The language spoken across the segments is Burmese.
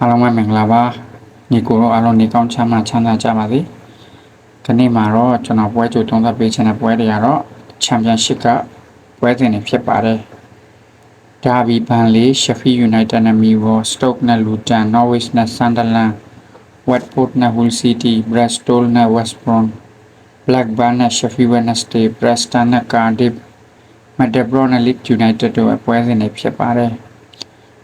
အားလုံးပဲမင်္ဂလာပါညီကိုတို့အားလုံးနေကောင်းချမ်းသာချမ်းသာကြပါစေဒီနေ့မှာတော့ကျွန်တော်ပွဲကြိုသုံးသပ်ပေးချင်တဲ့ပွဲတွေကတော့ချန်ပီယံရှစ်ကပွဲစဉ်တွေဖြစ်ပါတယ်ဒါဘီဘန်လီရှက်ဖီယူနိုက်တက်နဲ့မီဝေါ်စတုတ်နဲ့လူတန်နော်ဝစ်နဲ့ဆန်ဒါလန်ဝက်ဖို့နဲ့ဟူလ်စီးတီးဘရက်စတိုလ်နဲ့ဝက်စ်ဘရွန်ဘလက်ဘန်နဲ့ရှက်ဖီဝက်နက်စတေးပရက်စတန်နဲ့ကာဒီဖ်မက်ဒဘရောနဲ့လစ်ယူနိုက်တက်တို့ပွဲစဉ်တွေဖြစ်ပါတယ်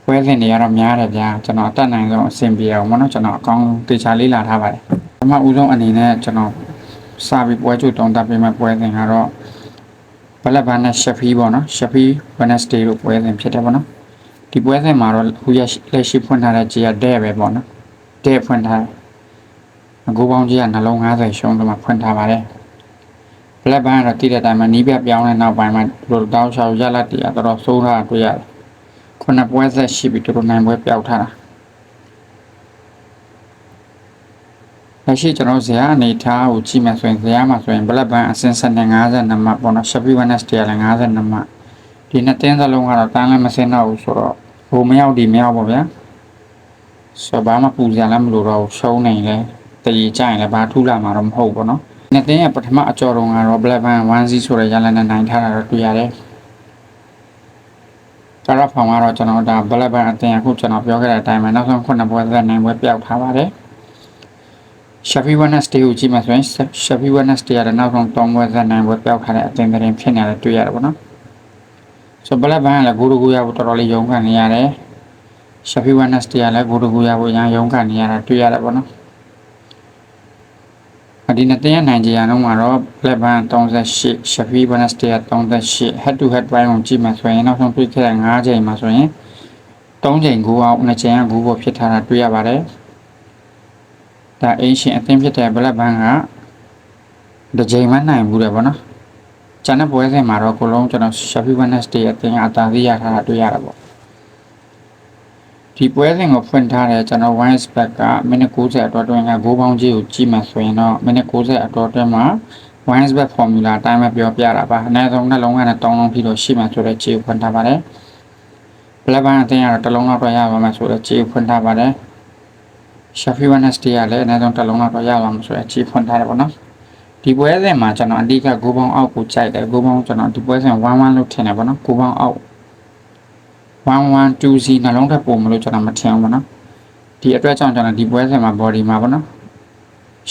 ပွဲစဉ်တွေကတော့များတယ်ဗျာကျွန်တော်အတက်နိုင်ဆုံးအဆင်ပြေအောင်မနော်ကျွန်တော်အကောင်းတေချာလေးလာထားပါတယ်ပထမဦးဆုံးအနေနဲ့ကျွန်တော်စပြီးပွဲချုပ်တုံးတက်ပေးမဲ့ပွဲစဉ်ကတော့ဘလက်ဘန်နဲ့ရှက်ဖီပေါ့နော်ရှက်ဖီဝက်နက်စတေးတို့ပွဲစဉ်ဖြစ်တယ်ပေါ့နော်ဒီပွဲစဉ်မှာတော့ဟူရလက်ရှိဖွင့်ထားတဲ့ဂျီယာဒဲပဲပေါ့နော်ဒဲဖွင့်ထားအကူပေါင်းကြီးကနှလုံး90ရှုံးတော့မှဖွင့်ထားပါတယ်ဘလက်ဘန်ကတော့တည်တဲ့အတိုင်းမှာနီးပြပြောင်းတဲ့နောက်ပိုင်းမှာလိုတောင်းချောက်ရလက်တည်ရတော့စိုးထားတွေ့ရတယ် ခုနှစ်ပွဲဆက်ရှိပြီးသူတို့နိုင်ပွဲပျောက်ထားတာလက်ရှိကျွန်တော်ဇရာအနေထားကိုကြည့်မယ်ဆိုရင်ဇရာမှာဆိုရင် black band အဆင့်ဆက်နဲ့52မှတ်ပေါ့နော် Shopee Wellness တရားလည်း52မှတ်ဒီနှစ်တင်းစလုံးကတော့တန်းလည်းမစင်းတော့ဘူးဆိုတော့ဟိုမရောက်ဒီမရောက်ပါဗျာဆိုတော့ဘာမှပူစရာလည်းမလိုတော့ဘူးရှုံးနေလဲတည်ကြရင်လည်းဘာထူလာမှာတော့မဟုတ်ဘူးပေါ့နော်နှစ်တင်းရဲ့ပထမအကြော်တုန်းကတော့ black band 1C ဆိုတဲ့ရလနဲ့နိုင်ထားတာတော့တွေ့ရတယ် ကာရဖောင်ကတော့ကျွန်တော်ဒါဘလက်ဘန်အတင်အခုကျွန်တော်ပြောခဲ့တဲ့အတိုင်းပဲနောက်ဆုံးခုနှစ်ပွဲသက်နိုင်ပွဲပျောက်ထားပါတယ်ရှက်ဖီဝက်နက်စတေးကိုကြည့်မှဆိုရင်ရှက်ဖီဝက်နက်စတေးရတဲ့နောက်ဆုံး၃ပွဲသက်နိုင်ပွဲပျောက်ထားတဲ့အတင်တဲ့ရင်ဖြစ်နေတယ်တွေ့ရတယ်ပေါ့နော်ဆိုဘလက်ဘန်ကလည်းဂိုးတကူရဖို့တော်တော်လေးရုန်းကန်နေရတယ်ရှက်ဖီဝက်နက်စတေးကလည်းဂိုးတကူရဖို့ရန်ရုန်းကန်နေရတာတွေ့ရတယ်ပေါ့နော် ဒီနှစ်တင်းနိုင်ကြရအောင်မှာတော့ Black Band 38 Sheffield Wednesday 38 head to head ပိုင်းကိုကြည့်မှဆိုရင်နောက်ဆုံးတွေ့ခဲ့တဲ့5ချိန်မှာဆိုရင်3ချိန်ကိုအောင်2ချိန်ကဂူပေါ်ဖြစ်ထားတာတွေ့ရပါတယ်ဒါအင်းရှင်အသင်းဖြစ်တဲ့ Black Band ကတစ်ချိန်မှနိုင်ဘူးတယ်ဗောနော်ကျန်တဲ့ပွဲစဉ်မှာတော့ကိုလုံးကျွန်တော် Sheffield Wednesday အသင်းကအသာစီးရထားတာတွေ့ရတာပေါ့ ဒီပွဲစဉ်ကိုဖွင့်ထားတဲ့ကျွန်တော် Wines Back ကမိနစ်90အတွင်းတွင်းကဂိုးပေါင်းကြီးကိုကြည့်မှဆိုရင်တော့မိနစ်90အတွင်းတွင်းမှာ Wines Back Formula အတိုင်းပဲပြောပြတာပါအနည်းဆုံးနှလုံးကနေ3လုံးဖြစ်လို့ရှိမှဆိုတဲ့ခြေကိုဖွင့်ထားပါတယ် Black Band အသင်းကတော့တစ်လုံးလောက်တော့ရပါမှဆိုတဲ့ခြေကိုဖွင့်ထားပါတယ် Sheffield Wednesday ကလည်းအနည်းဆုံးတစ်လုံးလောက်တော့ရပါမှဆိုတဲ့ခြေဖွင့်ထားတယ်ပေါ့နော်ဒီပွဲစဉ်မှာကျွန်တော်အဓိကဂိုးပေါင်းအောက်ကိုကြိုက်တယ်ဂိုးပေါင်းကျွန်တော်ဒီပွဲစဉ်1-1လို့ထင်တယ်ပေါ့နော်ဂိုးပေါင်းအောက် 1120နှလုံးထပ်ပုံမလို့ကျွန်တော်မထင်ဘူးပေါ့နော်ဒီအတွက်ကြောင့်ကျွန်တော်ဒီပွဲစဉ်မှာ body မှာပေါ့နော်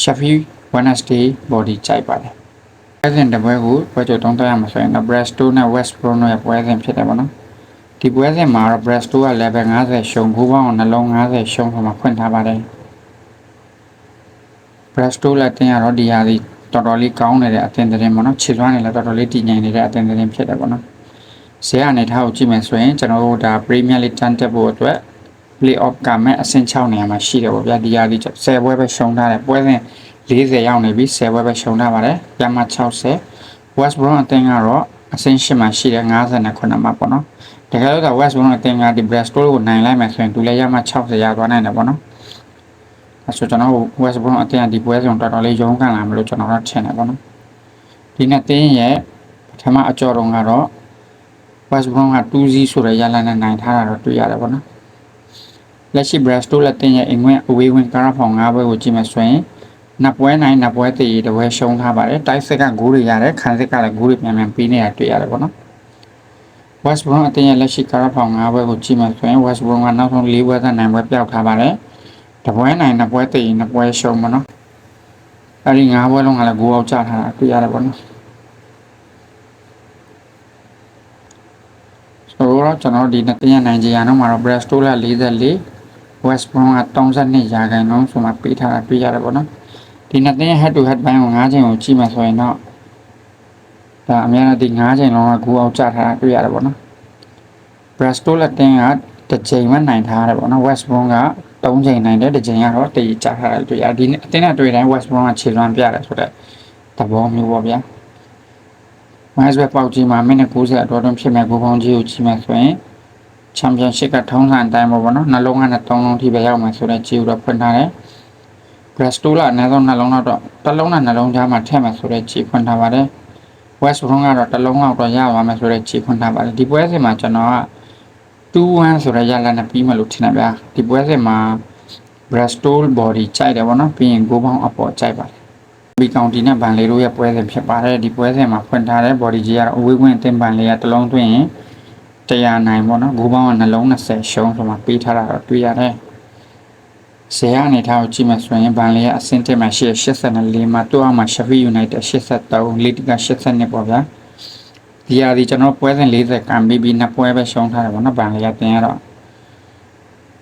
Sheffield Wednesday body ကြိုက်ပါတယ်ပွဲစဉ်တစ်ပွဲကိုပွဲကြုံတုံးတက်ရမှာဆိုရင်တော့ Bristol နဲ့ West Brom ရဲ့ပွဲစဉ်ဖြစ်တယ်ပေါ့နော်ဒီပွဲစဉ်မှာတော့ Bristol က level 50ရှုံဘူးပေါင်းနှလုံး50ရှုံဆိုမှဖွင့်ထားပါတယ် Bristol လက်တင်ရတော့ဒီဟာဒီတော်တော်လေးကောင်းနေတဲ့အသင်းသတင်းပေါ့နော်ခြေစွမ်းနေလည်းတော်တော်လေးတည်ငြိမ်နေတဲ့အသင်းသတင်းဖြစ်တယ်ပေါ့နော် ဇေယျအနေထားကိုကြည့်မယ်ဆိုရင်ကျွန်တော်တို့ဒါ Premier League တန်းတက်ဖို့အတွက် play off ကမဲ့အဆင့်6နေရာမှာရှိတယ်ပေါ့ဗျာဒီဟာဒီ10ပွဲပဲရှုံးထားတယ်ပွဲစဉ်40ရောက်နေပြီ10ပွဲပဲရှုံးထားပါတယ်ပြတ်မှ60 West Brom အသင်းကတော့အဆင့်8မှာရှိတယ်59မှာပေါ့နော်တကယ်လို့က West Brom အသင်းကဒီ Bristol ကိုနိုင်လိုက်မယ်ဆိုရင်သူလည်းရမှ60ရသွားနိုင်တယ်ပေါ့နော်အဲဆိုကျွန်တော် West Brom အသင်းကဒီပွဲစဉ်တော်တော်လေးရုန်းကန်လာမလို့ကျွန်တော်တို့ထင်တယ်ပေါ့နော်ဒီနှစ်သင်းရဲ့ပထမအကြော်တုံးကတော့ West Brom က2-0ဆိုတဲ့ရလနဲ့နိုင်ထားတာတော့တွေ့ရတယ်ပေါ့နော်လက်ရှိ Bristol လက်တင်ရဲ့အင်္ဂွင့်အဝေးဝင်ကားဖောင်၅ဘွဲကိုကြည့်မယ်ဆိုရင်နှစ်ပွဲနိုင်နှစ်ပွဲတည်တပွဲရှုံးထားပါတယ်တိုက်စစ်ကဂိုးတွေရတယ်ခံစစ်ကလည်းဂိုးတွေမြန်မြန်ပြီးနေတာတွေ့ရတယ်ပေါ့နော် West Brom အတင်ရဲ့လက်ရှိကားဖောင်၅ဘွဲကိုကြည့်မယ်ဆိုရင် West Brom ကနောက်ဆုံး၄ဘွဲသက်နိုင်ပွဲပျောက်ထားပါတယ်တပွဲနိုင်နှစ်ပွဲတည်နှစ်ပွဲရှုံးပေါ့နော်အဲ့ဒီ၅ဘွဲလုံးကလည်းဂိုးအောက်ကျထားတာတွေ့ရတယ်ပေါ့နော် ဆိုတော့ကျွန်တော်ဒီနှစ်တင်ရနိုင်ကြရအောင်မှာတော့ Bristol က44 West Brom က32ရာခိုင်နှုန်းဆိုမှပေးထားတာတွေ့ရတယ်ပေါ့နော်ဒီနှစ်တင် head to head ဘိုင်းကို9ချိန်ကိုကြည့်မှဆိုရင်တော့ဒါအများနဲ့ဒီ9ချိန်လုံးကဂူအောင်ကျထားတာတွေ့ရတယ်ပေါ့နော် Bristol လက်တင်ကတစ်ချိန်မှနိုင်ထားရတယ်ပေါ့နော် West Brom က3ချိန်နိုင်တယ်တစ်ချိန်ကတော့တည်ကျထားတယ်တွေ့ရဒီအတင်းနဲ့တွေ့တိုင်း West Brom ကခြေလွှမ်းပြတယ်ဆိုတော့သဘောမျိုးပေါ့ဗျာ မိုင်းဆွဲပေါက်ကြီးမှာမိနစ်90အတွင်းဖြစ်မဲ့ဂိုးပေါင်းကြီးကိုကြီးမှဆိုရင်ချန်ပီယံရှစ်ကထုံးစံအတိုင်းပေါ့ဗောနော်နှလုံးကနဲ့၃လုံးထိပဲရောက်မှဆိုတဲ့ကြီးကိုတော့ဖွင့်ထားတယ်ဘရက်စတိုလာအနည်းဆုံးနှလုံးတော့တစ်လုံးနဲ့နှလုံးကြားမှာထည့်မှဆိုတဲ့ကြီးဖွင့်ထားပါတယ်ဝက်စ်ဘရွန်ကတော့တစ်လုံးလောက်တော့ရပါမယ်ဆိုတဲ့ကြီးဖွင့်ထားပါတယ်ဒီပွဲစဉ်မှာကျွန်တော်က2-1ဆိုတဲ့ရလနဲ့ပြီးမှလို့ထင်တယ်ဗျာဒီပွဲစဉ်မှာ Bristol body ကြိုက်တယ်ပေါ့နော်ပြီးရင်ကိုပေါင်းအပေါ်ကြိုက်ပါတယ် ဘီကောင်တီနဲ့ဗန်လေးတို့ရဲ့ပွဲစဉ်ဖြစ်ပါတယ်ဒီပွဲစဉ်မှာဖွင့်ထားတဲ့ body ကြီးကတော့အဝေးခွင့်အသင်းဗန်လေးကတစ်လုံးသွင်းရင်100နိုင်ပေါ့နော်ကိုပေါင်းကနှလုံး20ရှုံးဆိုမှပေးထားတာတော့တွေ့ရတယ်ဇေယအနေထားကိုကြည့်မှဆိုရင်ဗန်လေးကအဆင့်တက်မှာရှိ84မှာသူ့အောက်မှာ Sheffield United 83 Leeds 82ပေါ့ဗျာဒီဟာဒီကျွန်တော်ပွဲစဉ်40ကံပြီးပြီးနှစ်ပွဲပဲရှုံးထားတယ်ပေါ့နော်ဗန်လေးကတင်ရတော့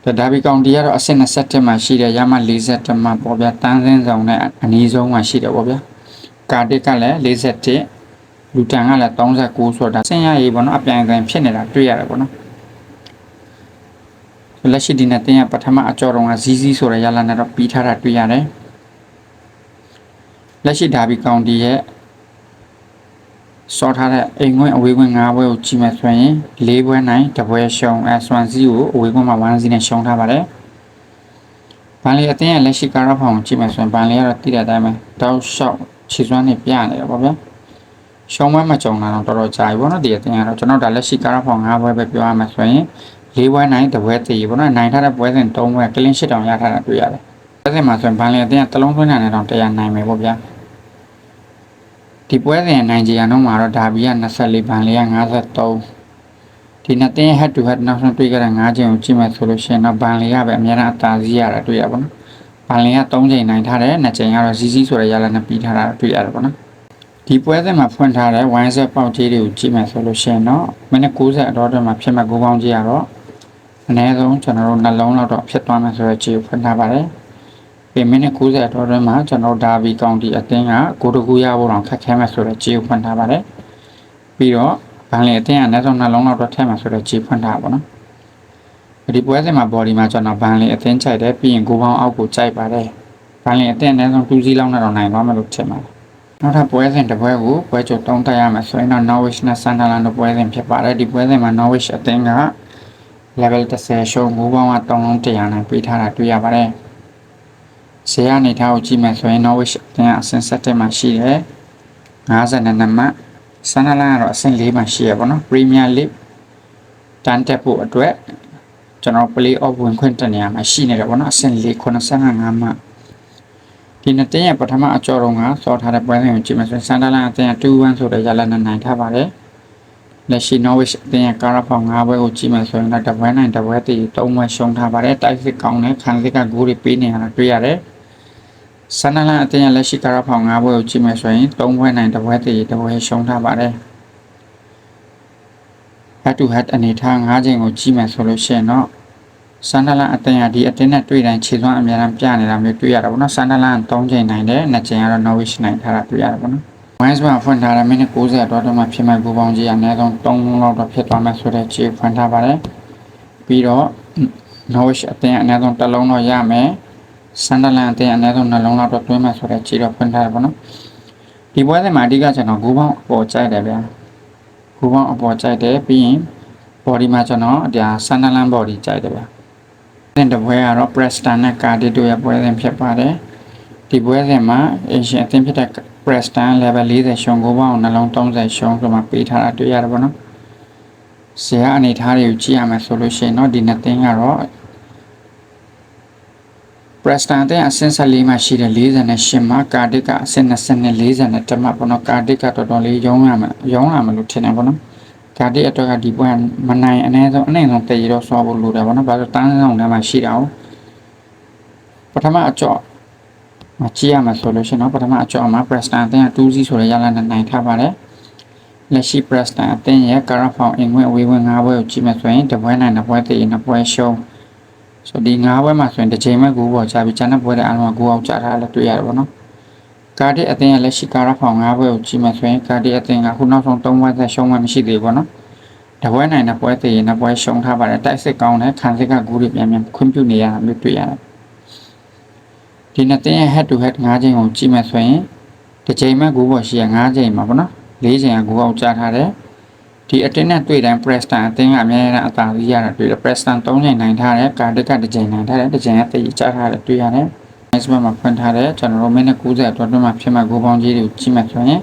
ဒါဒါဘီကောင်တီကတော့အဆင့်27မှာရှိတယ်ရမ40မှာပေါ့ဗျာတန်းစင်းဆောင်နဲ့အနည်းဆုံးမှာရှိတယ်ပေါ့ဗျာကာတစ်ကလည်း41လူတန်ကလည်း39ဆိုတော့ဆင်းရရေးပေါ့နော်အပြိုင်အဆိုင်ဖြစ်နေတာတွေ့ရတယ်ပေါ့နော်လက်ရှိဒီနေ့တင်ရပထမအကြော်တော်ကဇီးဇီးဆိုတဲ့ရလာနဲ့တော့ပြီးထားတာတွေ့ရတယ်လက်ရှိဒါဘီကောင်တီရဲ့ စောထားတဲ့အိမ်ခွင့်အဝေးခွင့်၅ဘွဲကိုကြည့်မယ်ဆိုရင်၄ဘွဲနိုင်တပွဲရှုံးအဲဆွမ်စီကိုအဝေးခွင့်မှာ1စီနဲ့ရှုံးထားပါတယ်။ဘန်လီအတင်းရဲ့လက်ရှိကာရဖောင်ကိုကြည့်မယ်ဆိုရင်ဘန်လီကတော့တိတဲ့အတိုင်းပဲတောက်လျှောက်ခြေစွမ်းနေပြနေတယ်ပေါ့ဗျာ။ရှုံးပွဲမကြုံတာတော့တော်တော်ကြာပြီပေါ့နော်ဒီအတင်းကတော့ကျွန်တော်ဒါလက်ရှိကာရဖောင်၅ဘွဲပဲပြောရမယ်ဆိုရင်၄ဘွဲနိုင်တပွဲတည်ပေါ့နော်နိုင်ထားတဲ့ပွဲစဉ်၃ဘွဲကလင်း၈တောင်ရထားတာတွေ့ရတယ်။ပွဲစဉ်မှာဆိုရင်ဘန်လီအတင်းကတလုံးသွင်းနိုင်တဲ့တောင်တရားနိုင်မယ်ပေါ့ဗျာ။ ဒီပွဲစဉ်နိုင်ကြရနှုန်းမှာတော့ဒါဘီက24ဘန်လေးက53ဒီနှစ်တင်း head to head နောက်ဆုံးတွေ့ကြတဲ့5ချိန်ကိုကြည့်မယ်ဆိုလို့ရှိရင်တော့ဘန်လေးကပဲအများအားအသာစီးရတာတွေ့ရပါတော့ဘန်လေးက3ချိန်နိုင်ထားတယ်2ချိန်ကတော့စီစီဆိုတဲ့ရလနဲ့ပြီးထားတာတွေ့ရတယ်ပေါ့နော်ဒီပွဲစဉ်မှာဖွင့်ထားတဲ့ wine set ပေါက်ကြီးတွေကိုကြည့်မယ်ဆိုလို့ရှိရင်တော့မိနစ်90အတော့အတွင်းမှာဖြစ်မဲ့ကိုပေါင်းကြီးကတော့အနည်းဆုံးကျွန်တော်တို့နှလုံးလောက်တော့ဖြစ်သွားမယ်ဆိုတော့ခြေကိုဖွင့်ထားပါတယ် ပြင်မိနစ်90အတွင်းမှာကျွန်တော်ဒါဘီကောင်တီအသင်းကကိုတကူရဖို့တော့ခက်ခဲမယ်ဆိုတော့ခြေကိုဖွင့်ထားပါတယ်ပြီးတော့ဘန်လီအသင်းကအနည်းဆုံးနှလုံးလောက်တော့ထည့်မယ်ဆိုတော့ခြေဖွင့်ထားပါတော့ဒီပွဲစဉ်မှာ body မှာကျွန်တော်ဘန်လီအသင်းခြိုက်တယ်ပြီးရင်ကိုပေါင်းအောက်ကိုခြိုက်ပါတယ်ဘန်လီအသင်းအနည်းဆုံး2စီးလောက်နဲ့တော့နိုင်သွားမယ်လို့ထင်ပါတယ်နောက်ထပ်ပွဲစဉ်တစ်ပွဲကိုပွဲချုပ်တုံးတက်ရမယ်ဆိုရင်တော့ Norwich နဲ့ Sunderland တို့ပွဲစဉ်ဖြစ်ပါတယ်ဒီပွဲစဉ်မှာ Norwich အသင်းက level 10ရှုံးမိုးပေါင်းက3လုံး100နဲ့ပေးထားတာတွေ့ရပါတယ်။ ဇေယအနေထားကိုကြည့်မယ်ဆိုရင် Norwich အသင်းအဆင့်7မှာရှိတယ်။52မှတ် Sunderland ကတော့အဆင့်4မှာရှိရပါတော့။ Premier League တန်းတက်ဖို့အတွက်ကျွန်တော် play off ဝင်ခွင့်တနေရာမှာရှိနေတယ်ပေါ့နော်အဆင့်4 85မှတ်ဒီနှစ်တင်းရဲ့ပထမအကြော်တော့ကစောထားတဲ့ပွဲစဉ်ကိုကြည့်မယ်ဆိုရင် Sunderland အသင်းက2-1ဆိုတဲ့ရလနဲ့နိုင်ထားပါတယ်။လက်ရှိ Norwich အသင်းရဲ့ကာရာဖောင်၅ဘွဲကိုကြည့်မယ်ဆိုရင်တော့တပွဲနိုင်တပွဲတည်၃ဘွဲရှုံးထားပါတယ်။တိုက်စစ်ကောင်းတဲ့ခံစစ်ကဂိုးတွေပေးနေရတာတွေ့ရတယ်။ ဆန်နလန်အသင်းရဲ့လက်ရှိကာရာဖောင်၅ဘွဲကိုကြည့်မယ်ဆိုရင်၃ဘွဲနိုင်တပွဲတည်တပွဲရှုံးထားပါတယ်။ head to head အနေထား၅ချိန်ကိုကြည့်မယ်ဆိုလို့ရှိရင်တော့ဆန်ဒလန်အသင်းကဒီအသင်းနဲ့တွေ့တိုင်းခြေစွမ်းအများအားပြနေတာမျိုးတွေ့ရတာပေါ့နော်ဆန်ဒလန်၃ချိန်နိုင်တယ်၂ချိန်ကတော့ Norwich နိုင်ထားတာတွေ့ရတာပေါ့နော် Wines မှာဖွင့်ထားတဲ့မိနစ်90အတွင်းတော့မှဖြစ်မဲ့ဘူပေါင်းကြီးအနည်းဆုံး3လုံးလောက်တော့ဖြစ်သွားမယ်ဆိုတဲ့ခြေဖွင့်ထားပါတယ်ပြီးတော့ Norwich အသင်းအနည်းဆုံးတစ်လုံးတော့ရမယ် ဆန်ဒလန်အသင်းအနည်းဆုံးနှလုံးလောက်တော့တွင်းမယ်ဆိုတဲ့ခြေတော့ဖွင့်ထားတယ်ပေါ့နော်ဒီပွဲစဉ်မှာအဓိကကျွန်တော်ဂိုးပေါင်းအပေါ်ကြိုက်တယ်ဗျာဂိုးပေါင်းအပေါ်ကြိုက်တယ်ပြီးရင် body မှာကျွန်တော်ဒါဆန်ဒလန် body ကြိုက်တယ်ဗျာတဲ့တပွဲကတော့ Preston နဲ့ Cardiff တို့ရဲ့ပွဲစဉ်ဖြစ်ပါတယ်ဒီပွဲစဉ်မှာ Asian အသင်းဖြစ်တဲ့ Preston level 40ရှုံကိုပေါင်းနှလုံး30ရှုံဆိုမှပေးထားတာတွေ့ရတယ်ပေါ့နော်။ဇေယအနေထားတွေကိုကြည့်ရမယ်ဆိုလို့ရှိရင်တော့ဒီနှစ်သင်းကတော့ Preston တဲ့အဆင့်14မှာရှိတဲ့48မှာ Cardiff ကအဆင့်20နဲ့40နဲ့တမတ်ပေါ့နော်။ Cardiff ကတော်တော်လေးရုံးရမယ်ရုံးရမယ်လို့ထင်တယ်ပေါ့နော်။ Cardiff အတွက်ကဒီပွဲမနိုင်အနည်းဆုံးအနည်းဆုံးတည်ရတော့ဆွာဖို့လိုတယ်ပေါ့နော်။ဘာလို့တန်းဆောင်ထဲမှာရှိတာ哦ပထမအကြော့မကြည့်ရမှာဆိုလို့ရှိရင်တော့ပထမအကြော့မှာ Preston အသင်းက2စီးဆိုတဲ့ရလနဲ့နိုင်ထားပါတယ်လက်ရှိ Preston အသင်းရဲ့ Carabao ဖောင်အင်ဝင်အဝေးဝင်၅ဘွဲကိုကြည့်မယ်ဆိုရင်တပွဲနိုင်တစ်ပွဲတည်နှစ်ပွဲရှုံး ဆိုဒီ၅ဘွဲမှာဆိုရင်တစ်ချိန်မဲ့ဂိုးပေါ်ချပြီးကျန်တဲ့ပွဲတွေအားလုံးကဂိုးအောင်ချထားလည်းတွေ့ရတယ်ပေါ့နော်ကာဒီအသင်းရဲ့လက်ရှိ Carabao ဖောင်၅ဘွဲကိုကြည့်မယ်ဆိုရင်ကာဒီအသင်းကခုနောက်ဆုံး၃ဘွဲသက်ရှုံးမှမရှိသေးဘူးပေါ့နော်တပွဲနိုင်တဲ့ပွဲတည်နှစ်ပွဲရှုံးထားပါတယ်တိုက်စစ်ကောင်းတဲ့ခံစစ်ကဂိုးတွေပြန်ပြန်ခွင့်ပြုနေရတာမျိုးတွေ့ရတယ်ဒီနှစ်တင်းရဲ့ head to head ၅ချိန်ကိုကြည့်မယ်ဆိုရင်တစ်ချိန်မဲ့ဂိုးပေါ်ရှိရ၅ချိန်မှာပေါ့နော်၄ချိန်ကဂိုးအောင်ကြားထားတယ် ဒီအတင်းနဲ့တွေ့တိုင်း Preston အတင်းကအများကြီးအသာစီးရတာတွေ့တယ် Preston ၃ချိန်နိုင်ထားတယ်ကာဒစ်ကတစ်ချိန်နိုင်ထားတယ်တစ်ချိန်ကတည်ကြားထားတယ်တွေ့ရတယ် next မှာဖွင့်ထားတယ်ကျွန်တော်တို့မိနစ်90အတွင်းမှာဖြစ်မဲ့ဂိုးပေါင်းကြီးတွေကိုကြည့်မယ်ဆိုရင်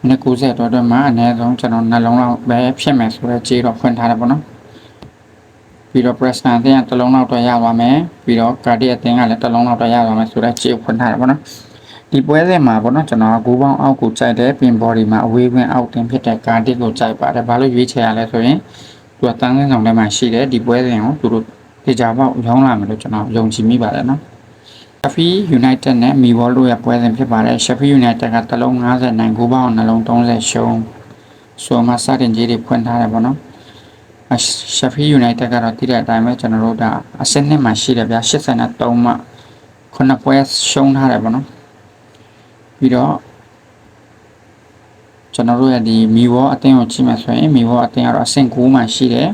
မိနစ်90အတွင်းမှာအနည်းဆုံးကျွန်တော်နှလုံးလောက်ပဲဖြစ်မယ်ဆိုတော့ခြေတော့ဖွင့်ထားတယ်ပေါ့နော်ပြပြီးတော့ Preston အသင်းကတစ်လုံးလောက်တော့ရသွားမယ်ပြီးတော့ Cardiff အသင်းကလည်းတစ်လုံးလောက်တော့ရသွားမယ်ဆိုတော့ခြေကိုဖွင့်ထားတယ်ပေါ့နော် ဒီပွဲစဉ်မှာပေါ့နော်ကျွန်တော်ကဂိုးပေါင်းအောက်ကိုကြိုက်တယ်ပြင် body မှာအဝေးကွင်းအောက်တင်ဖြစ်တဲ့ Cardiff ကိုကြိုက်ပါတယ်ဘာလို့ရွေးချယ်ရလဲဆိုရင်သူကတန်းစင်းဆောင်ထဲမှာရှိတယ်ဒီပွဲစဉ်ကိုသူတို့တေချာပေါက်ရောင်းလာမယ်လို့ကျွန်တော်ယုံကြည်မိပါတယ်နော် Sheffield United နဲ့ Millwall တို့ရဲ့ပွဲစဉ်ဖြစ်ပါတယ် Sheffield United ကတစ်လုံး50နိုင်ဂိုးပေါင်းနှလုံး30ရှုံးဆိုမှစတင်ကြီးတွေဖွင့်ထားတယ်ပေါ့နော် Sheffield United ကတော့တည်တဲ့အတိုင်းပဲကျွန်တော်တို့ဒါအဆင့်နှစ်မှာရှိတယ်ဗျာ83မှခုနှစ်ပွဲရှုံးထားတယ်ပေါ့နော် ပြီးတော့ကျွန်တော်တို့ရဲ့ဒီမီဝေါအသင်းကိုကြည့်မှဆိုရင်မီဝေါအသင်းကတော့အဆင့်9မှာရှိတယ်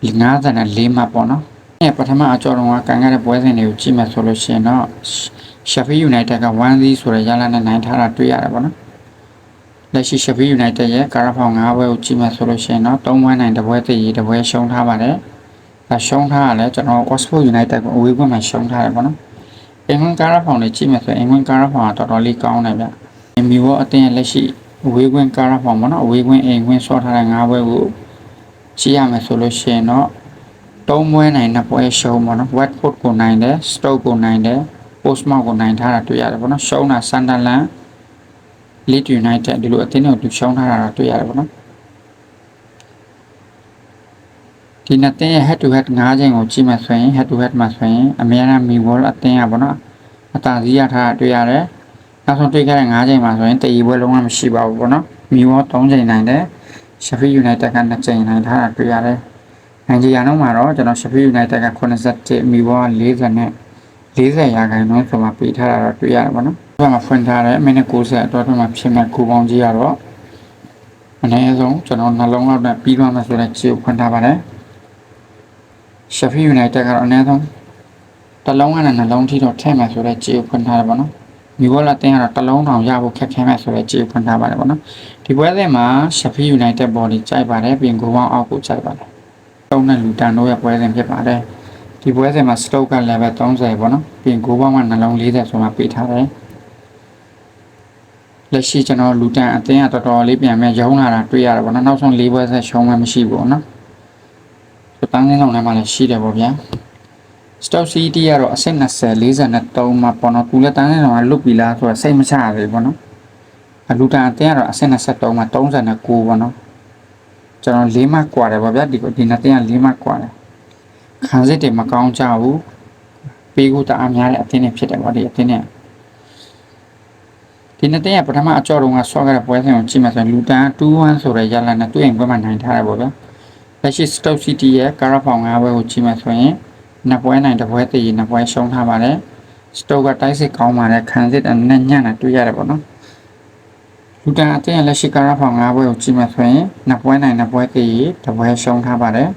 ဒီ94မှပေါ့နော်အဲပထမအကြောတော်ကကန်ခဲ့တဲ့ပွဲစဉ်တွေကိုကြည့်မှဆိုလို့ရှိရင်တော့ Sheffield United က1-0ဆိုတဲ့ရလနဲ့နိုင်ထားတာတွေ့ရတယ်ပေါ့နော်လက်ရှိ Sheffield United ရဲ့ကာရာဖောင်၅ဘွဲကိုကြည့်မှဆိုလို့ရှိရင်တော့၃ဘွဲနိုင်တစ်ဘွဲတည်ရတစ်ဘွဲရှုံးထားပါတယ်။ဒါရှုံးထားရလဲကျွန်တော် Oxford United ကိုအဝေးကွင်းမှာရှုံးထားတယ်ပေါ့နော်။ အင်္ဂလန်ကာရာဖောင်တွေကြည့်မှဆိုရင်အင်္ဂလန်ကာရာဖောင်ကတော်တော်လေးကောင်းတယ်ဗျ။မီဝအတင်းရဲ့လက်ရှိအဝေးကွင်းကာရာဖောင်ပေါ့နော်အဝေးကွင်းအိမ်ကွင်းဆော့ထားတဲ့၅ဘွဲကိုကြည့်ရမယ်ဆိုလို့ရှိရင်တော့သုံးဘွဲနိုင်နှစ်ဘွဲရှုံးပေါ့နော် Watford ကိုနိုင်တယ် Stoke ကိုနိုင်တယ် Portsmouth ကိုနိုင်ထားတာတွေ့ရတယ်ပေါ့နော်ရှုံးတာ Sunderland Leeds United ဒီလိုအသင်းတွေကိုသူရှုံးထားတာတော့တွေ့ရတယ်ပေါ့နော် ဒီနှစ်သင်းရဲ့ head to head ၅ချိန်ကိုကြည့်မှဆိုရင် head to head မှာဆိုရင်အများအားမီဝေါ်အသင်းอ่ะပေါ့နော်အသာစီးရထားတာတွေ့ရတယ်နောက်ဆုံးတွေ့ခဲ့တဲ့၅ချိန်မှာဆိုရင်တည်ရီပွဲလုံးဝမရှိပါဘူးပေါ့နော်မီဝေါ်၃ချိန်နိုင်တယ် Sheffield United က2ချိန်နိုင်ထားတာတွေ့ရတယ်နိုင်ဂျီယာနောက်မှာတော့ကျွန်တော် Sheffield United က87မီဝေါ်က40နဲ့40ရာခိုင်နှုန်းဆိုမှပေးထားတာတော့တွေ့ရတယ်ပေါ့နော်ဘက်မှာဖွင့်ထားတဲ့မိနစ်60အတွင်းမှာဖြစ်မဲ့ကူပေါင်းကြီးကတော့အနည်းဆုံးကျွန်တော်နှလုံးလောက်နဲ့ပြီးသွားမှဆိုတဲ့ခြေကိုဖွင့်ထားပါတယ် Sheffield United ကတော့အနည်းဆုံးတစ်လုံးနဲ့နှလုံးထိတော့ထည့်မယ်ဆိုတဲ့ခြေကိုဖွင့်ထားတယ်ပေါ့နော်မြဝလာတင်းကတော့တစ်လုံးတောင်ရဖို့ခက်ခဲမဲ့ဆိုတဲ့ခြေကိုဖွင့်ထားပါတယ်ပေါ့နော်ဒီပွဲစဉ်မှာ Sheffield United body ကြိုက်ပါတယ်ပြင်ကူပေါင်းအောက်ကိုကြိုက်ပါတယ်တုံးနဲ့လူတန်တို့ရဲ့ပွဲစဉ်ဖြစ်ပါတယ်ဒီပွဲစဉ်မှာ stroke က level 30ပေါ့နော်ပြင်ကူပေါင်းကနှလုံး40ဆိုမှပေးထားတယ်လက်ရှိကျွန်တော်လူတန်အတင်းကတော်တော်လေးပြန်မဲ့ရုံးလာတာတွေ့ရတယ်ပေါ့နော်နောက်ဆုံး၄ပွဲဆက်ရှုံးမှမရှိဘူးပေါ့နော် ပန်းလင်းဆောင်ထဲမှာလည်းရှိတယ်ပေါ့ဗျာ stock city ကတော့အဆင့်20 43မှာပေါ့နော်သူလည်းတန်းလင်းဆောင်ကလွတ်ပြီလားဆိုတော့စိတ်မချရသေးဘူးပေါ့နော်အလူတာအတင်းကတော့အဆင့်23မှာ39ပေါ့နော်ကျွန်တော်၄မှကွာတယ်ပေါ့ဗျာဒီဒီနှစ်တင်းက၄မှကွာတယ်ခံစစ်တွေမကောင်းကြဘူးပေးကူတအားများတဲ့အတင်းတွေဖြစ်တယ်ပေါ့ဒီအတင်းတွေဒီနှစ်တင်းကပထမအကြော်တုန်းကဆော့ခဲ့တဲ့ပွဲစဉ်ကိုကြည့်မှဆိုရင်လူတန်2-1ဆိုတဲ့ရလနဲ့သူ့အိမ်ဘက်မှာနိုင်ထားတယ်ပေါ့ဗျာ လက်ရှိ Stoke City ရဲ့ကာရာဖောင်၅ပွဲကိုကြည့်မှဆိုရင်နှစ်ပွဲနိုင်တစ်ပွဲတည်နှစ်ပွဲရှုံးထားပါတယ် Stoke ကတိုက်စစ်ကောင်းပါတယ်ခံစစ်အနဲ့ညံ့တာတွေ့ရတယ်ပေါ့နော်လူတန်အတင်းလက်ရှိကာရာဖောင်၅ပွဲကိုကြည့်မှဆိုရင်နှစ်ပွဲနိုင်နှစ်ပွဲတည်တစ်ပွဲရှုံးထားပါတယ်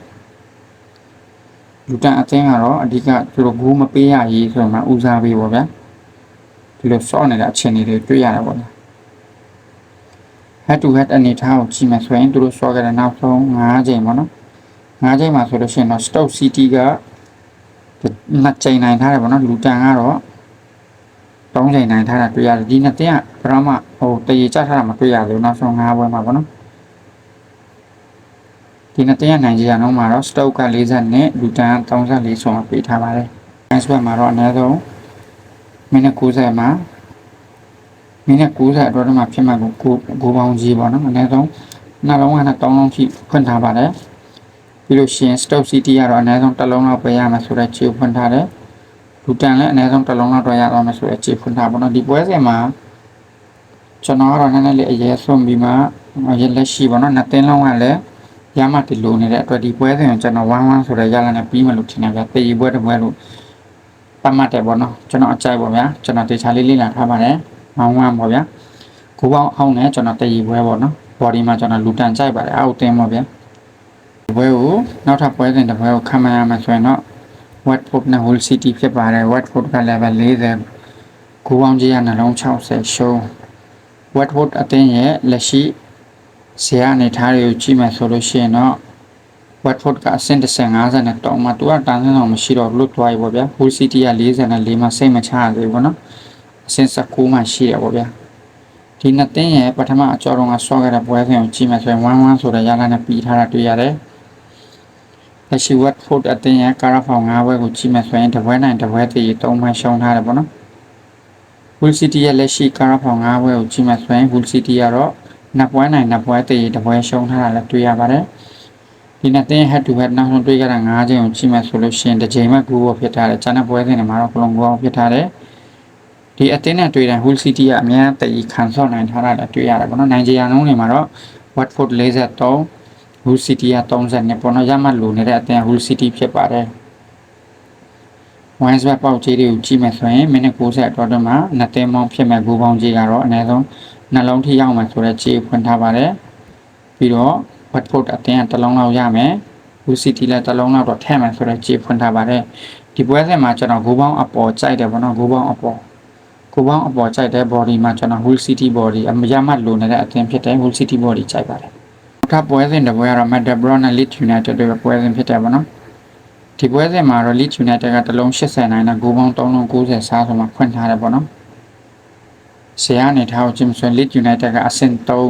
လူတန်အတင်းကတော့အဓိကသူတို့ဂူးမပေးရရေးဆိုမှဦးစားပေးပေါ့ဗျာဒီလိုစော့နေတဲ့အခြေအနေတွေတွေ့ရတယ်ပေါ့ဗျာ head to head အနေထားကိုကြည့်မယ်ဆိုရင်သူတို့စော့ခဲ့တဲ့နောက်ဆုံး5ချိန်ပေါ့နော်5ချိန်မှာဆိုလို့ရှိရင်တော့ Stoke City ကနှစ်ချိန်နိုင်ထားတယ်ပေါ့နော်လူတန်ကတော့3ချိန်နိုင်ထားတာတွေ့ရတယ်ဒီနှစ်တင်းကဘရမဟိုတရေချထားတာမတွေ့ရဘူးနောက်ဆုံး5ပွဲမှာပေါ့နော်ဒီနှစ်တင်းကနိုင်ကြရအောင်မှာတော့ Stoke က40နဲ့လူတန်34ဆုံးပေးထားပါတယ် Nice ဘက်မှာတော့အနည်းဆုံးမိနစ်90မှာ မိနစ်90အတွင်းမှာဖြစ်မှာကိုကိုပေါင်းကြီးပေါ့နော်အနည်းဆုံးနှလုံးကနဲ့တောင်းလုံးထိဖွင့်ထားပါတယ်ပြီးလို့ရှိရင် Stoke City ကတော့အနည်းဆုံးတစ်လုံးလောက်ပဲရမှာဆိုတော့ခြေဖွင့်ထားတယ်လူတန်လည်းအနည်းဆုံးတစ်လုံးလောက်တော့ရတော့မယ်ဆိုတော့ခြေဖွင့်ထားပါတော့ဒီပွဲစဉ်မှာကျွန်တော်ကတော့နည်းနည်းလေးအရေးဆုံးပြီးမှရလက်ရှိပေါ့နော်နှစ်သိန်းလုံးကလည်းရမှတလို့နေတဲ့အတွက်ဒီပွဲစဉ်ကိုကျွန်တော်1-1ဆိုတဲ့ရလနဲ့ပြီးမှလို့ထင်တယ်ဗျာတေးပွဲတစ်ပွဲလို့ပတ်မှတ်တယ်ပေါ့နော်ကျွန်တော်အကြိုက်ပေါ့ဗျာကျွန်တော်တေချာလေးလေ့လာထားပါတယ် မောင်းဝမ်းပေါ့ဗျာကိုပေါင်းအောင်နဲ့ကျွန်တော်တည်ပွဲပေါ့နော် body မှာကျွန်တော်လူတန်ကြိုက်ပါတယ်အောက်တင်းပေါ့ဗျာဒီပွဲကိုနောက်ထပ်ပွဲစဉ်တစ်ပွဲကိုခံမရမှာဆိုရင်တော့ Watford နဲ့ Hull City ဖြစ်ပါတယ် Watford က level 40ကိုပေါင်းကြီးကနှလုံး60ရှုံး Watford အသင်းရဲ့လက်ရှိဇေယျအနေထားတွေကိုကြည့်မယ်ဆိုလို့ရှိရင်တော့ Watford ကအဆင့်150နဲ့တောင်းမှသူကတန်းစင်းအောင်မရှိတော့လွတ်သွားပြီပေါ့ဗျာ Hull City က44မှာစိတ်မချရသေးဘူးပေါ့နော် အဆင့်19မှာရှိရပေါ့ဗျာဒီနှစ်တင်းရဲ့ပထမအကြောတော့ကဆော့ခဲ့တဲ့ပွဲစဉ်ကိုကြည့်မယ်ဆိုရင်1-1ဆိုတဲ့ရလနဲ့ပြီးထားတာတွေ့ရတယ်လက်ရှိ Watford အသင်းရဲ့ကာရာဖောင်၅ဘွဲကိုကြည့်မယ်ဆိုရင်တပွဲနိုင်တပွဲတည်၃မှရှုံးထားတယ်ပေါ့နော် Hull City ရဲ့လက်ရှိကာရာဖောင်၅ဘွဲကိုကြည့်မယ်ဆိုရင် Hull City ကတော့နှစ်ပွဲနိုင်နှစ်ပွဲတည်တပွဲရှုံးထားတာလည်းတွေ့ရပါတယ်ဒီနှစ်သင်း head to head နောက်ဆုံးတွေ့ကြတာ၅ချိန်ကိုကြည့်မယ်ဆိုလို့ရှိရင်တစ်ချိန်မှဂိုးပေါ်ဖြစ်ထားတယ်ကျန်တဲ့ပွဲစဉ်တွေမှာတော့ကလုံးဂိုးအောင်ဖြစ်ထားတယ် ဒီအသင်းနဲ့တွေ့တဲ့ Hull City ကအများတည်ခံဆော့နိုင်ထားတာလည်းတွေ့ရတယ်ပေါ့နော်နိုင်ဂျီယာနှုန်းတွေမှာတော့ Watford 43 Hull City က30နဲ့ပေါ့နော်ရမှတ်လိုနေတဲ့အသင်း Hull City ဖြစ်ပါတယ် wines ဘက်ပေါက်ကြီးတွေကိုကြည့်မယ်ဆိုရင်မိနစ်60အတွင်းမှာနှစ်သိန်းပေါင်းဖြစ်မဲ့ဂိုးပေါင်းကြီးကတော့အနည်းဆုံးနှလုံးထိရောက်မှဆိုတဲ့ခြေဖွင့်ထားပါတယ်ပြီးတော့ Watford အသင်းကတစ်လုံးလောက်ရမယ် Hull City လည်းတစ်လုံးလောက်တော့ထည့်မယ်ဆိုတဲ့ခြေဖွင့်ထားပါတယ်ဒီပွဲစဉ်မှာကျွန်တော်ဂိုးပေါင်းအပေါ်ကြိုက်တယ်ပေါ့နော်ဂိုးပေါင်းအပေါ် ကိုပေါင်းအပေါ်ကြိုက်တဲ့ body မှာကျွန်တော် Hull City body အမရမှတ်လိုနေတဲ့အသင်းဖြစ်တဲ့ Hull City body ကြိုက်ပါတယ်။နောက်ထပ်ပွဲစဉ်တစ်ပွဲကတော့ Middlesbrough နဲ့ Leeds United တို့ရဲ့ပွဲစဉ်ဖြစ်တယ်ပေါ့နော်။ဒီပွဲစဉ်မှာတော့ Leeds United ကတစ်လုံး80နိုင်တဲ့ဂိုးပေါင်း390စားဆိုမှဖွင့်ထားတယ်ပေါ့နော်။ဆရာအနေထားကိုကြည့်မဆိုရင် Leeds United ကအဆင့်3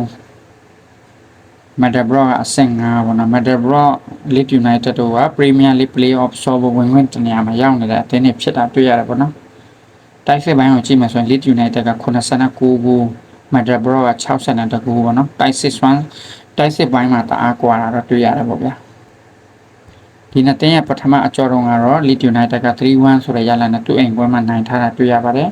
Middlesbrough ကအဆင့်5ပေါ့နော် Middlesbrough Leeds United တို့က Premier League Play-off ဆော့ဘဝင်ဝင်တနေရာမှာရောက်နေတဲ့အသင်းတွေဖြစ်တာတွေ့ရတယ်ပေါ့နော်။ တိုက်စစ်ပိုင်းကိုကြည့်မယ်ဆိုရင် Leeds United က89ဂိုးကို Middlesbrough က62ဂိုးပေါ့နော်တိုက်စစ်ဆွမ်းတိုက်စစ်ပိုင်းမှာတအားကွာတာတော့တွေ့ရတယ်ပေါ့ဗျာဒီနှစ်တင်းရဲ့ပထမအကြော်တုံးကတော့ Leeds United က3-1ဆိုတဲ့ရလဒ်နဲ့သူ့အိမ်ပွဲမှာနိုင်ထားတာတွေ့ရပါတယ်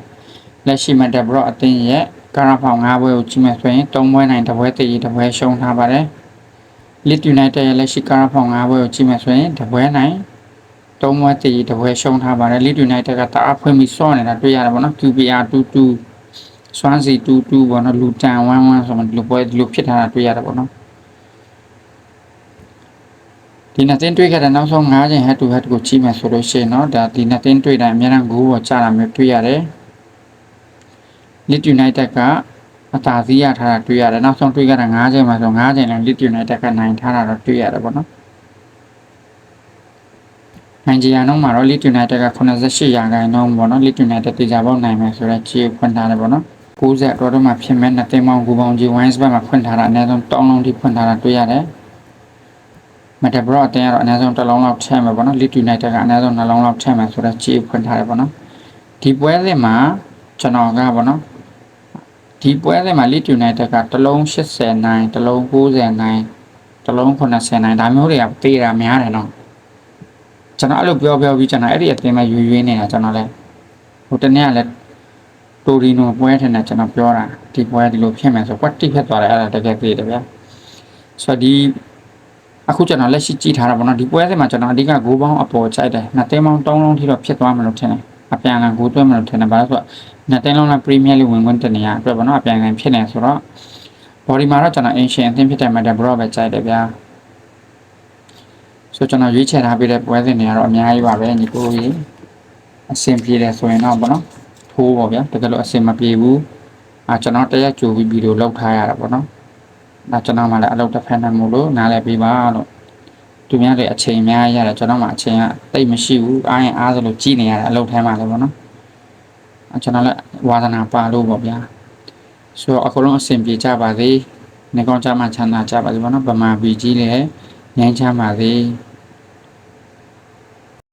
လက်ရှိ Middlesbrough အသင်းရဲ့ကာရာဖောင်၅ပွဲကိုကြည့်မယ်ဆိုရင်၃ပွဲနိုင်တစ်ပွဲတည်တစ်ပွဲရှုံးထားပါတယ် Leeds United ရဲ့လက်ရှိကာရာဖောင်၅ပွဲကိုကြည့်မယ်ဆိုရင်တစ်ပွဲနိုင် သုံးပွဲတည်တပွဲရှုံးထားပါတယ် Lead United ကတအားဖွင့်ပြီးစော့နေတာတွေ့ရတယ်ပေါ့နော် QPR 22 Swansea 22ပေါ့နော်လူတန်11ဆိုမှဒီလိုပွဲဒီလိုဖြစ်ထားတာတွေ့ရတယ်ပေါ့နော်ဒီနှစ်သင်းတွေ့ခဲ့တဲ့နောက်ဆုံး၅ချိန် head to head ကိုကြည့်မယ်ဆိုလို့ရှိရင်တော့ဒါဒီနှစ်သင်းတွေ့တိုင်းအများအားဂိုးပေါ်ကျတာမျိုးတွေ့ရတယ် Lead United ကအသာစီးရထားတာတွေ့ရတယ်နောက်ဆုံးတွေ့ခဲ့တဲ့၅ချိန်မှာဆို၅ချိန်လည်း Lead United ကနိုင်ထားတာတော့တွေ့ရတယ်ပေါ့နော် နိုင်ဂျီယာနှုန်းမှာတော့ Leeds United က88ရာခိုင်နှုန်းပေါ့နော် Leeds United တေချာပေါက်နိုင်မယ်ဆိုတော့ခြေဖွင့်ထားတယ်ပေါ့နော်90တော့တော့မှဖြစ်မဲ့နှစ်သိန်းပေါင်းကူပေါင်းကြီး Wines ဘက်မှာဖွင့်ထားတာအနည်းဆုံးတောင်းလုံးထိဖွင့်ထားတာတွေ့ရတယ်မက်တဘရော့အတင်းကတော့အနည်းဆုံးတစ်လုံးလောက်ထည့်မယ်ပေါ့နော် Leeds United ကအနည်းဆုံးနှလုံးလောက်ထည့်မယ်ဆိုတော့ခြေဖွင့်ထားတယ်ပေါ့နော်ဒီပွဲစဉ်မှာကျွန်တော်ကပေါ့နော်ဒီပွဲစဉ်မှာ Leeds United ကတစ်လုံး80နိုင်တစ်လုံး90နိုင်တစ်လုံး90နိုင်ဒါမျိုးတွေကပေးတာများတယ်နော် ကျွန်တော်အဲ့လိုပြောပြောပြီးကျွန်တော်အဲ့ဒီအသင်းမှာရွရွေးနေတာကျွန်တော်လည်းဟိုတနေ့ကလည်းတိုရီနိုပွဲထင်တယ်ကျွန်တော်ပြောတာဒီပွဲဒီလိုဖြစ်မယ်ဆိုကွက်တိဖြစ်သွားတယ်အဲ့ဒါတကယ်သိတယ်ဗျာဆိုတော့ဒီအခုကျွန်တော်လက်ရှိကြည့်ထားတာပေါ့နော်ဒီပွဲစဉ်မှာကျွန်တော်အဓိကဂိုးပေါင်းအပေါ်ချိုက်တယ်နှစ်သိန်းပေါင်း3လုံးထိတော့ဖြစ်သွားမလို့ထင်တယ်အပြန်အလှန်ဂိုးသွင်းမလို့ထင်တယ်ဘာလို့ဆိုတော့နှစ်သိန်းလုံးနဲ့ပရီးမီးယားလိဝင်ခွင့်တနေရအတွက်ပေါ့နော်အပြန်အလှန်ဖြစ်နေဆိုတော့ဘော်ဒီမှာတော့ကျွန်တော်အင်ရှင်အသင်းဖြစ်တဲ့မက်ဒဘရော့ပဲချိုက်တယ်ဗျာ ဆိုကျွန်တော်ရွေးချယ်ထားပေးတဲ့ပွဲစဉ်တွေကတော့အများကြီးပါပဲညီကိုကြီးအဆင်ပြေတယ်ဆိုရင်တော့ဗောနော်ထိုးပါဗျာတကယ်လို့အဆင်မပြေဘူးအာကျွန်တော်တရက်ကြိုပြီးဗီဒီယိုလောက်ထားရတာဗောနော်ဒါကျွန်တော်မှလည်းအလုပ်တစ်ဖက်နဲ့မို့လို့နားလည်ပေးပါလို့သူများတွေအချိန်များရတယ်ကျွန်တော်မှအချိန်ကတိတ်မရှိဘူးအားရင်အားစလို့ကြည်နေရတာအလုပ်ထဲမှာလည်းဗောနော်အကျွန်တော်လည်းဝါသနာပါလို့ပေါ့ဗျာဆိုတော့အကုန်လုံးအဆင်ပြေကြပါစေနေကောင်းကြမှာချမ်းသာကြပါစေဗောနော်ဗမာပြည်ကြီးလည်းငြိမ်းချမ်းပါစေ